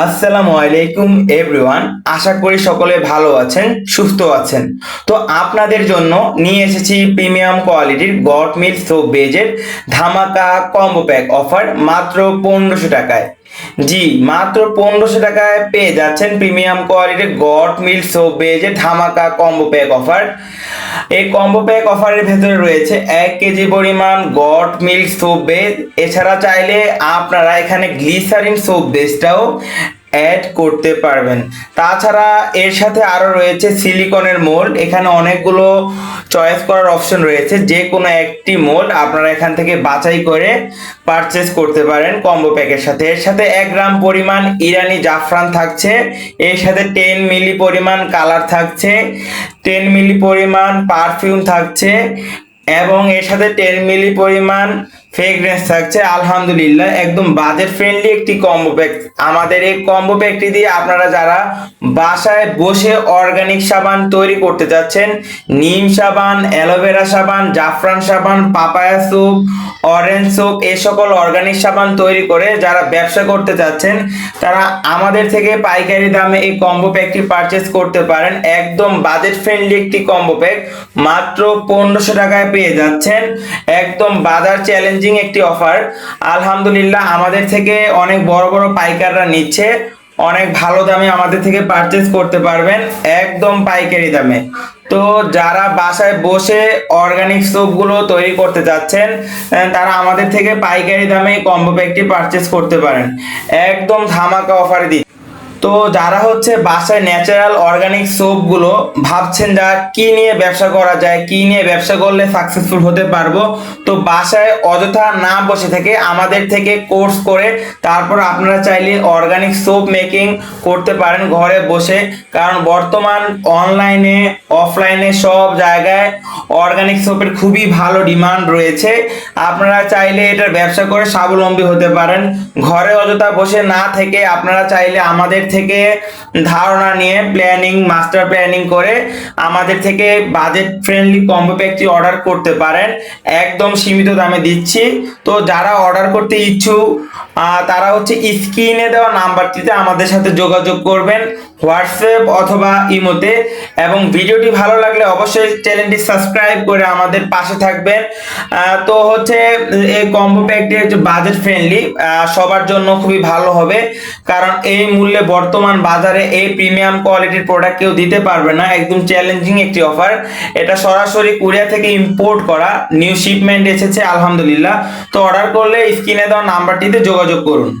আসসালামু আলাইকুম এভরিওয়ান আশা করি সকলে ভালো আছেন, সুস্থ আছেন। তো আপনাদের জন্য নিয়ে এসেছি প্রিমিয়াম কোয়ালিটির গট মিল সো বেজের ধামাকা কম্বো প্যাক অফার মাত্র পনেরোশো টাকায়। জি, মাত্র পনেরোশো টাকায় পেয়ে যাচ্ছেন premium quality goat milk soap বেজে ধামাকা কম্বো প্যাক অফার এই কম্বো প্যাক অফারের ভেতরে রয়েছে এক কেজি পরিমাণ গট মিল সোপ বেজ। এছাড়া চাইলে আপনারা এখানে গ্লিসারিন সোপ বেসটাও অ্যাড করতে পারবেন। তাছাড়া এর সাথে আরও রয়েছে সিলিকনের মোল্ড এখানে অনেকগুলো চয়েস করার অপশন রয়েছে। যে কোনো একটি মোল্ড আপনারা এখান থেকে বাছাই করে পারচেস করতে পারেন কম্বো প্যাকের সাথে। এর সাথে এক গ্রাম পরিমাণ ইরানি জাফরান থাকছে। এর সাথে টেন মিলি পরিমাণ কালার থাকছে। টেন মিলি পরিমাণ পারফিউম থাকছে। এবং এর সাথে টেন মিলি পরিমাণ ফ্রেগরেন্স থাকছে, আলহামদুলিল্লাহ, একদম বাজেট ফ্রেন্ডলি একটি কম্বো প্যাক আমাদের এই কম্বো প্যাকটি দিয়ে আপনারা যারা বাসায় বসে অর্গানিক সাবান তৈরি করতে যাচ্ছেন, নিম সাবান অ্যালোভেরা সাবান, জাফরান সাবান, পাপায়া স্যুপ অরেঞ্জ স্যুপ এই সকল অর্গানিক সাবান তৈরি করে যারা ব্যবসা করতে চাচ্ছেন তারা আমাদের থেকে পাইকারি দামে এই কম্বো প্যাকটি পারচেস করতে পারেন। একদম বাজেট ফ্রেন্ডলি একটি কম্বো প্যাক মাত্র পনেরোশো টাকায় পেয়ে যাচ্ছেন। একদম বাজার চ্যালেঞ্জিং একটি অফার আলহামদুলিল্লাহ, আমাদের থেকে অনেক বড় বড় পাইকাররা নিচ্ছে। অনেক ভালো দামে আমাদের থেকে পারচেস করতে পারবেন, একদম পাইকারি দামে। তো যারা বাসায় বসে অর্গানিক সোপগুলো তৈরি করতে যাচ্ছেন তারা আমাদের থেকে পাইকারি দামে কম্বো প্যাকটি পারচেস করতে পারেন। একদম ধামাকা অফারে দিচ্ছে। তো যারা হচ্ছে বাসায় ন্যাচারাল অর্গানিক সোপগুলো ভাবছেন যা কি নিয়ে ব্যবসা করা যায়, কি নিয়ে ব্যবসা করলে সাকসেসফুল হতে পারব, তো বাসায় অযথা না বসে থেকে আমাদের থেকে কোর্স করে তারপর আপনারা চাইলে অর্গানিক সোপ মেকিং করতে পারেন ঘরে বসে। কারণ বর্তমান অনলাইনে অফলাইনে সব জায়গায় অর্গানিক সোপের খুবই ভালো ডিমান্ড রয়েছে। আপনারা চাইলে এটার ব্যবসা করে স্বাবলম্বী হতে পারেন। ঘরে অযথা বসে না থেকে আপনারা চাইলে আমাদের থেকে ধারণা নিয়ে প্ল্যানিং মাস্টার প্ল্যানিং করে আমাদের থেকে বাজেট ফ্রেন্ডলি কম্বো প্যাকটি অর্ডার করতে পারেন। একদম সীমিত দামে দিচ্ছি। তো যারা অর্ডার করতে ইচ্ছুক তারা হচ্ছে স্ক্রিনে দেওয়া নাম্বারটিতে আমাদের সাথে যোগাযোগ করবেন, হোয়াটসঅ্যাপ অথবা ইমোতে। এবং ভিডিওটি ভালো লাগলে অবশ্যই চ্যানেলটি সাবস্ক্রাইব করে আমাদের পাশে থাকবেন। তো হচ্ছে এই কম্বো প্যাকটি হচ্ছে বাজেট ফ্রেন্ডলি সবার জন্য খুবই ভালো হবে। কারণ এই মূল্যে বর্তমান বাজারে এই প্রিমিয়াম কোয়ালিটির প্রোডাক্ট কেউ দিতে পারবে না। একদম চ্যালেঞ্জিং একটি অফার এটা সরাসরি কোরিয়া থেকে ইম্পোর্ট করা। নিউ শিপমেন্ট এসেছে, আলহামদুলিল্লাহ। তো অর্ডার করলে স্ক্রিনে দেওয়া নাম্বারটিতে যোগাযোগ করুন।